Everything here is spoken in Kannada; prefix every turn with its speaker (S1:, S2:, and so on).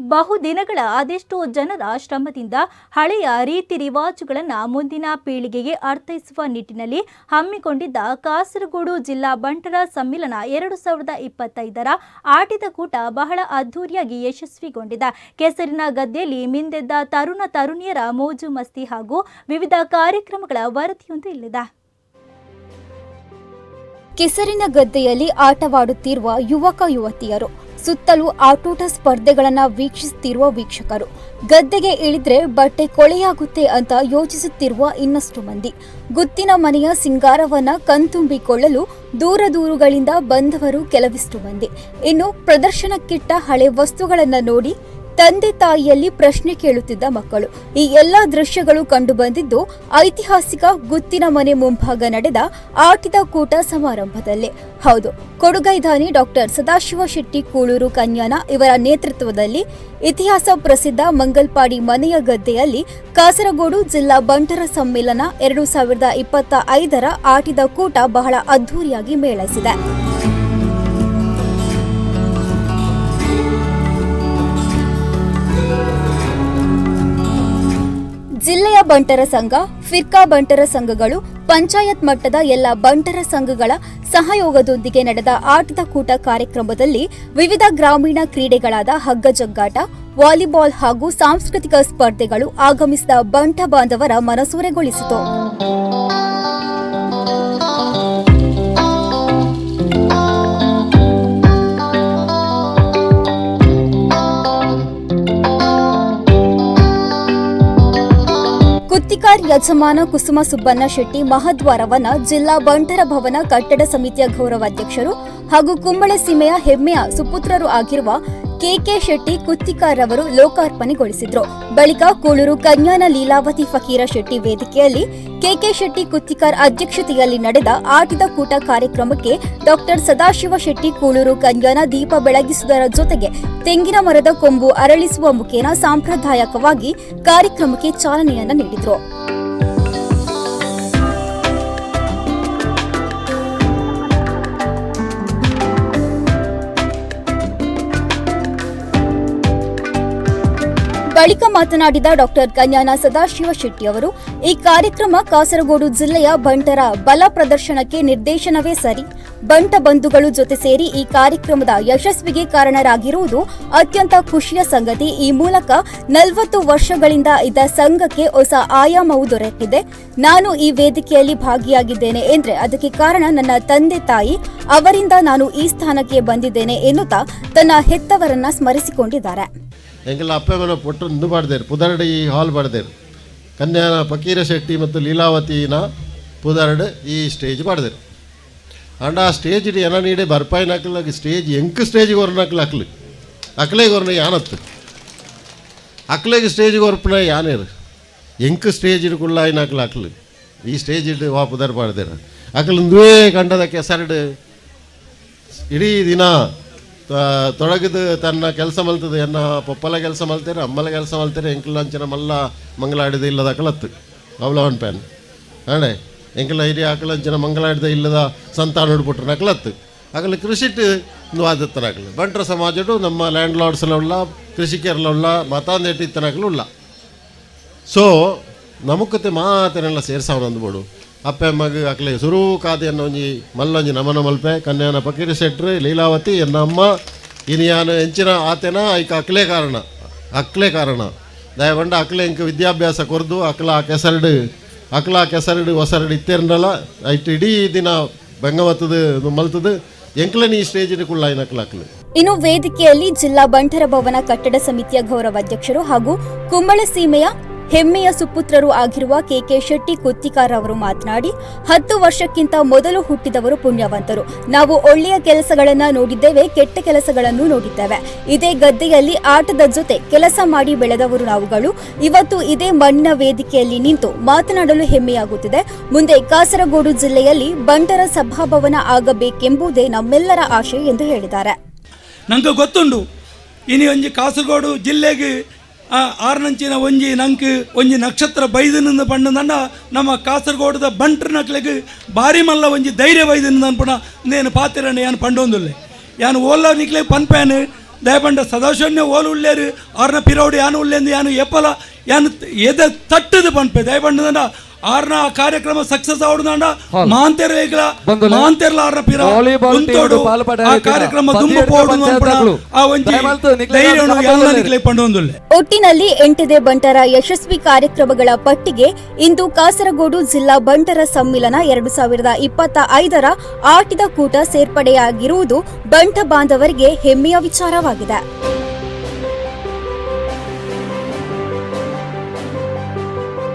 S1: ಬಹುದಿನಗಳ ಅದೆಷ್ಟೋ ಜನರ ಶ್ರಮದಿಂದ ಹಳೆಯ ರೀತಿ ರಿವಾಜುಗಳನ್ನು ಮುಂದಿನ ಪೀಳಿಗೆಗೆ ಅರ್ಥೈಸುವ ನಿಟ್ಟಿನಲ್ಲಿ ಹಮ್ಮಿಕೊಂಡಿದ್ದ ಕಾಸರಗೋಡು ಜಿಲ್ಲಾ ಬಂಟರ ಸಮ್ಮಿಲನ ಎರಡು ಸಾವಿರದ ಇಪ್ಪತ್ತೈದರ ಆಟಿದ ಕೂಟ ಬಹಳ ಅದ್ಧೂರಿಯಾಗಿ ಯಶಸ್ವಿಗೊಂಡಿದೆ. ಕೆಸರಿನ ಗದ್ದೆಯಲ್ಲಿ ಮಿಂದೆದ್ದ ತರುಣ ತರುಣಿಯರ ಮೋಜು ಮಸ್ತಿ ಹಾಗೂ ವಿವಿಧ ಕಾರ್ಯಕ್ರಮಗಳ ವರದಿಯೊಂದು ಇಲ್ಲಿದೆ.
S2: ಕೆಸರಿನ ಗದ್ದೆಯಲ್ಲಿ ಆಟವಾಡುತ್ತಿರುವ ಯುವಕ ಯುವತಿಯರು ಸುತ್ತಲೂ ಆಟೋಟ ಸ್ಪರ್ಧೆಗಳನ್ನ ವೀಕ್ಷಿಸುತ್ತಿರುವ ವೀಕ್ಷಕರು. ಗದ್ದೆಗೆ ಇಳಿದ್ರೆ ಬಟ್ಟೆ ಕೊಳೆಯಾಗುತ್ತೆ ಅಂತ ಯೋಚಿಸುತ್ತಿರುವ ಇನ್ನಷ್ಟು ಮಂದಿ. ಗುತ್ತಿನ ಮನೆಯ ಸಿಂಗಾರವನ್ನ ಕಣ್ತುಂಬಿಕೊಳ್ಳಲು ದೂರ ದೂರುಗಳಿಂದ ಬಂದವರು ಕೆಲವಿಷ್ಟು ಮಂದಿ. ಇನ್ನು ಪ್ರದರ್ಶನಕ್ಕಿಟ್ಟ ಹಳೆ ವಸ್ತುಗಳನ್ನ ನೋಡಿ ತಂದೆ ತಾಯಿಯಲ್ಲಿ ಪ್ರಶ್ನೆ ಕೇಳುತ್ತಿದ್ದ ಮಕ್ಕಳು. ಈ ಎಲ್ಲಾ ದೃಶ್ಯಗಳು ಕಂಡುಬಂದಿದ್ದು ಐತಿಹಾಸಿಕ ಗುತ್ತಿನ ಮನೆ ಮುಂಭಾಗ ನಡೆದ ಆಟಿದ ಕೂಟ ಸಮಾರಂಭದಲ್ಲಿ. ಹೌದು ಕೊಡುಗೈದಾನಿ ಡಾಕ್ಟರ್ ಸದಾಶಿವ ಶೆಟ್ಟಿ ಕೂಳೂರು ಕನ್ಯಾನ ಇವರ ನೇತೃತ್ವದಲ್ಲಿ ಇತಿಹಾಸ ಪ್ರಸಿದ್ಧ ಮಂಗಲ್ಪಾಡಿ ಮನೆಯ ಗದ್ದೆಯಲ್ಲಿ ಕಾಸರಗೋಡು ಜಿಲ್ಲಾ ಬಂಟರ ಸಮ್ಮೇಳನ ಎರಡು ಸಾವಿರದ ಇಪ್ಪತ್ತ ಐದರ ಆಟಿದ ಕೂಟ ಬಹಳ ಅದ್ಧೂರಿಯಾಗಿ ಮೇಳೈಸಿದೆ. ಜಿಲ್ಲೆಯ ಬಂಟರ ಸಂಘ, ಫಿರ್ಕಾ ಬಂಟರ ಸಂಘಗಳು, ಪಂಚಾಯತ್ ಮಟ್ಟದ ಎಲ್ಲ ಬಂಟರ ಸಂಘಗಳ ಸಹಯೋಗದೊಂದಿಗೆ ನಡೆದ ಆಟದ ಕೂಟ ಕಾರ್ಯಕ್ರಮದಲ್ಲಿ ವಿವಿಧ ಗ್ರಾಮೀಣ ಕ್ರೀಡೆಗಳಾದ ಹಗ್ಗಜಗ್ಗಾಟ, ವಾಲಿಬಾಲ್ ಹಾಗೂ ಸಾಂಸ್ಕೃತಿಕ ಸ್ಪರ್ಧೆಗಳು ಆಗಮಿಸಿದ ಬಂಟ ಬಾಂಧವರ ಮನಸೂರೆಗೊಳಿಸಿತು. ಕುತ್ತಿಕಾರ್ ಯಜಮಾನ ಕುಸುಮ ಸುಬ್ಬಣ್ಣ ಶೆಟ್ಟಿ ಮಹಾದ್ವಾರವನ ಜಿಲ್ಲಾ ಬಂಟರ ಭವನ ಕಟ್ಟಡ ಸಮಿತಿಯ ಗೌರವಾಧ್ಯಕ್ಷರು ಹಾಗೂ ಕುಂಬಳೆ ಸೀಮೆಯ ಹೆಮ್ಮೆಯ ಸುಪುತ್ರರು ಆಗಿರುವ ಕೆಕೆ ಶೆಟ್ಟಿ ಕುತ್ತಿಕಾರ್ ಅವರು ಲೋಕಾರ್ಪಣೆಗೊಳಿಸಿದ್ರು. ಬಳಿಕ ಕೂಳೂರು ಕನ್ಯಾನ ಲೀಲಾವತಿ ಫಕೀರ ಶೆಟ್ಟಿ ವೇದಿಕೆಯಲ್ಲಿ ಕೆಕೆ ಶೆಟ್ಟಿ ಕುತ್ತಿಕಾರ್ ಅಧ್ಯಕ್ಷತೆಯಲ್ಲಿ ನಡೆದ ಆಟದ ಕೂಟ ಕಾರ್ಯಕ್ರಮಕ್ಕೆ ಡಾಕ್ಟರ್ ಸದಾಶಿವ ಶೆಟ್ಟಿ ಕೂಳೂರು ಕನ್ಯಾನ ದೀಪ ಬೆಳಗಿಸುವುದರ ಜೊತೆಗೆ ತೆಂಗಿನ ಮರದ ಕೊಂಬು ಅರಳಿಸುವ ಮುಖೇನ ಸಾಂಪ್ರದಾಯಿಕವಾಗಿ ಕಾರ್ಯಕ್ರಮಕ್ಕೆ ಚಾಲನೆಯನ್ನು ನೀಡಿದ್ರು. ಬಳಿಕ ಮಾತನಾಡಿದ ಡಾಕ್ಟರ್ ಕನ್ಯಾನ ಸದಾಶಿವ ಶೆಟ್ಟಿ ಅವರು, ಈ ಕಾರ್ಯಕ್ರಮ ಕಾಸರಗೋಡು ಜಿಲ್ಲೆಯ ಬಂಟರ ಬಲ ಪ್ರದರ್ಶನಕ್ಕೆ ನಿರ್ದೇಶನವೇ ಸರಿ. ಬಂಟ ಬಂಧುಗಳು ಜೊತೆ ಸೇರಿ ಈ ಕಾರ್ಯಕ್ರಮದ ಯಶಸ್ವಿಗೆ ಕಾರಣರಾಗಿರುವುದು ಅತ್ಯಂತ ಖುಷಿಯ ಸಂಗತಿ. ಈ ಮೂಲಕ ನಲವತ್ತು ವರ್ಷಗಳಿಂದ ಇದ್ದ ಸಂಘಕ್ಕೆ ಹೊಸ ಆಯಾಮವು ದೊರಕಿದೆ ನಾನು ಈ ವೇದಿಕೆಯಲ್ಲಿ ಭಾಗಿಯಾಗಿದ್ದೇನೆ ಎಂದ್ರೆ ಅದಕ್ಕೆ ಕಾರಣ ನನ್ನ ತಂದೆ ತಾಯಿ. ಅವರಿಂದ ನಾನು ಈ ಸ್ಥಾನಕ್ಕೆ ಬಂದಿದ್ದೇನೆ ಎನ್ನುತ್ತಾ ತನ್ನ ಹೆತ್ತವರನ್ನ ಸ್ಮರಿಸಿಕೊಂಡಿದ್ದಾರೆ.
S3: ಎಂಗೆಲ್ಲ ಅಪ್ಪಮ್ಮನ ಪೊಟ್ಟು ಇಂದು ಬಾಡ್ದೇರು. ಪುದರ್ಡ್ ಹಾಲ್ ಬಾಡ್ದೇರು. ಕನ್ಯಾನ ಫಕೀರ ಶೆಟ್ಟಿ ಮತ್ತು ಲೀಲಾವತಿನ ಪುದರ್ಡ್ ಈ ಸ್ಟೇಜ್ ಬಾಡ್ದೇರು. ಆಂಡ ಆ ಸ್ಟೇಜ್ ಇಡೀ ಎನ ನೀಡೆ ಬರ್ಪಾಯಿನ ಸ್ಟೇಜ್ ಎಂಕ್ ಸ್ಟೇಜಿಗೆ ಹೊರನ ಹಾಕಲು ಹಾಕ್ಲಿ ಅಕ್ಲೆಗೆ ಹೊರನ ಯಾನತ್ತು. ಅಕ್ಲೆಗೆ ಸ್ಟೇಜಿಗೆ ಹೊರಪನ ಯಾನೇರು. ಎಂಕ್ ಸ್ಟೇಜ್ ಇಡ್ಕೊಳ್ಳ ಆಯ್ನ ಹಾಕಲು ಹಾಕ್ಲಿ ಈ ಸ್ಟೇಜ್ ಇಟ್ಟು ವಾ ಪುದರ್ ಬಾಡ್ದೇರ. ಅಕ್ಲಿಂದೇ ಕಂಡದ ಕೆಸರಡು ಇಡೀ ದಿನ ತೊಡಗಿದು ತನ್ನ ಕೆಲಸ ಮಲ್ತದೆ, ಎನ್ನ ಪಪ್ಪಲ ಕೆಲಸ ಮಲ್ತೇನೆ, ಅಮ್ಮಲ ಕೆಲಸ ಮಲ್ತೇನೆ, ಎಂಕಲ್ ಅಂಚಿನ ಮಲ್ಲ ಮಂಗಳಾಡಿದ ಇಲ್ಲದ ಕಲತ್ತು, ಅವಲವನ್ ಪ್ಯಾನ್ ಅಣೆ ಎಂಕಲ ಹಿರಿಯ ಆಕಲಂಚಿನ ಮಂಗಳಾಡಿದ ಇಲ್ಲದ ಸಂತಾನ ಹಿಡ್ಬಿಟ್ರೆ ನಕಲತ್ತು. ಆಗಲ ಕೃಷಿಟ್ ವಾದತ್ತನ ಆಗಲಿ ಬಂಟ್ರ ಸಮಾಜಡು ನಮ್ಮ ಲ್ಯಾಂಡ್ ಲಾರ್ಡ್ಸ್ಲ ಉಳ್ಳ ಕೃಷಿಕರ್ಲ ಉಳ್ಳ ಮತಾಂದೇಟಿ ಇತ್ತನಾಗಲು ಉಳ್ಳ ಸೊ ನಮುಕತೆ ಮಾತನೆಲ್ಲ ಸೇರ್ಸಾವನ ಅಂದ್ಬೋಡು ಅಪ್ಪೆ ಮಗು ಅಕ್ಲೆ ಸುರು ಕಾದೆಯನ್ನು ಒಂಜಿ ಮಲ್ಲೊಂಜಿ ನಮನ ಮಲ್ಪೆ, ಕನ್ಯಾನ ಪಕೀರಿ ಶೆಟ್ರು, ಲೀಲಾವತಿ ಎನ್ನ ಅಮ್ಮ ಇನಿಯಾನ ಎಂಚಿನ ಆತೆನ, ಐಕ ಅಕ್ಲೆ ಕಾರಣ ಅಕ್ಲೆ ಕಾರಣ. ದಯವಂಡ ಅಕ್ಲೆ ಇಂಕ ವಿದ್ಯಾಭ್ಯಾಸ ಕೊರ್ದು, ಅಕ್ಲ ಕೆಸರಡು ಅಕ್ಲ ಕೆಸರಡು ಹೊಸರಡು ಇತ್ತೇರ್ನಲ್ಲ, ಐಟ್ ಇಡೀ ದಿನ ಬೆಂಗವತ್ತದು ಮಲ್ತದು ಎಂಕ್ಲನಿ ಈ ಸ್ಟೇಜ್ ಕುಳ್ಳ ಅಕ್ಲ.
S2: ಇನ್ನು ವೇದಿಕೆಯಲ್ಲಿ ಜಿಲ್ಲಾ ಬಂಟರ ಭವನ ಕಟ್ಟಡ ಸಮಿತಿಯ ಗೌರವಾಧ್ಯಕ್ಷರು ಹಾಗೂ ಕುಂಬಳ ಸೀಮೆಯ ಹೆಮ್ಮೆಯ ಸುಪುತ್ರರು ಆಗಿರುವ ಕೆಕೆ ಶೆಟ್ಟಿ ಕುತ್ತಿಕಾರ್ ಅವರು ಮಾತನಾಡಿ, ಹತ್ತು ವರ್ಷಕ್ಕಿಂತ ಮೊದಲು ಹುಟ್ಟಿದವರು ಪುಣ್ಯವಂತರು. ನಾವು ಒಳ್ಳೆಯ ಕೆಲಸಗಳನ್ನ ನೋಡಿದ್ದೇವೆ, ಕೆಟ್ಟ ಕೆಲಸಗಳನ್ನು ನೋಡಿದ್ದೇವೆ. ಇದೇ ಗದ್ದೆಯಲ್ಲಿ ಆಟದ ಜೊತೆ ಕೆಲಸ ಮಾಡಿ ಬೆಳೆದವರು ನಾವುಗಳು. ಇವತ್ತು ಇದೇ ಮಣ್ಣಿನ ವೇದಿಕೆಯಲ್ಲಿ ನಿಂತು ಮಾತನಾಡಲು ಹೆಮ್ಮೆಯಾಗುತ್ತಿದೆ. ಮುಂದೆ ಕಾಸರಗೋಡು ಜಿಲ್ಲೆಯಲ್ಲಿ ಬಂಟರ ಸಭಾಭವನ ಆಗಬೇಕೆಂಬುದೇ ನಮ್ಮೆಲ್ಲರ ಆಶೆ ಎಂದು ಹೇಳಿದ್ದಾರೆ.
S4: ನಂಗೆ ಗೊತ್ತುಂಡು ಇನಿ ಒಂಜಿ ಕಾಸರಗೋಡು ಜಿಲ್ಲೆಗೆ ಆ, ಆರ್ನಂಚಿನ ಒಂಜಿ ನಂಗೆ ಒಂಜಿ ನಕ್ಷತ್ರ ಬೈದನಿಂದ ಪಂಡದಂಡ ನಮ್ಮ ಕಾಸರಗೋಡದ ಬಂಟ್ರ ನಕ್ಲೆಗ್ ಭಾರಿ ಮಲ್ಲ ಒಂಜಿ ಧೈರ್ಯ ಬೈದನಿಂದ ಅನ್ಪುಣ ನೇನು ಪಾತಿರಣ್ಣ ಯಾನು ಪಂಡೊಂದುಲ್ಲೆ ಯಾನು ಓಲ್ಲ ನಿಕ್ಲೆ ಪನ್ಪೇನು ದಯಪಂಡ ಸದಾಶನ್ಯ ಓಲು ಉಳ್ಳೇರು ಆರ್ನ ಪಿರೌಡಿ ಯಾನು ಉಳ್ಳೆಂದು ಯಾನು ಎಪ್ಪಲ ಯಾನು ಎದೆ ತಟ್ಟದು ಪಂಪೆ ದಯಪಂಡ ಆರ್ನ ಆ ಕಾರ್ಯಕ್ರಮ ಸಕ್ಸಸ್ ಆವಡ್ದಂಡ ಮಾಂತೆರ ಏಗ್ಲ ಮಾಂತೆರ್ಲ ಆರ್ನ ಪಿರ. ಉಂತೋಡು. ಆ ಕಾರ್ಯಕ್ರಮ ದುಂಬ
S5: ಪದಿನೆಂಟು
S4: ಪೋಡು. ಆ ಒಂಜಿ ಧೈರ್ಯನು
S5: ಯಾವ್ದು
S4: ಎಲ್ಲ ನಿಕ್ಲೆ ಪಂಡೊಂದುಲ್ಲೆ.
S2: ಒಟ್ಟಿನಲ್ಲಿ ಎಂಟದೆ ಬಂಟರ ಯಶಸ್ವಿ ಕಾರ್ಯಕ್ರಮಗಳ ಪಟ್ಟಿಗೆ ಇಂದು ಕಾಸರಗೋಡು ಜಿಲ್ಲಾ ಬಂಟರ ಸಮ್ಮಿಲನ ಎರಡು ಸಾವಿರದ ಇಪ್ಪತ್ತ ಐದರ ಆಟದ ಕೂಟ ಸೇರ್ಪಡೆಯಾಗಿರುವುದು ಬಂಟ ಬಾಂಧವರಿಗೆ ಹೆಮ್ಮೆಯ ವಿಚಾರವಾಗಿದೆ.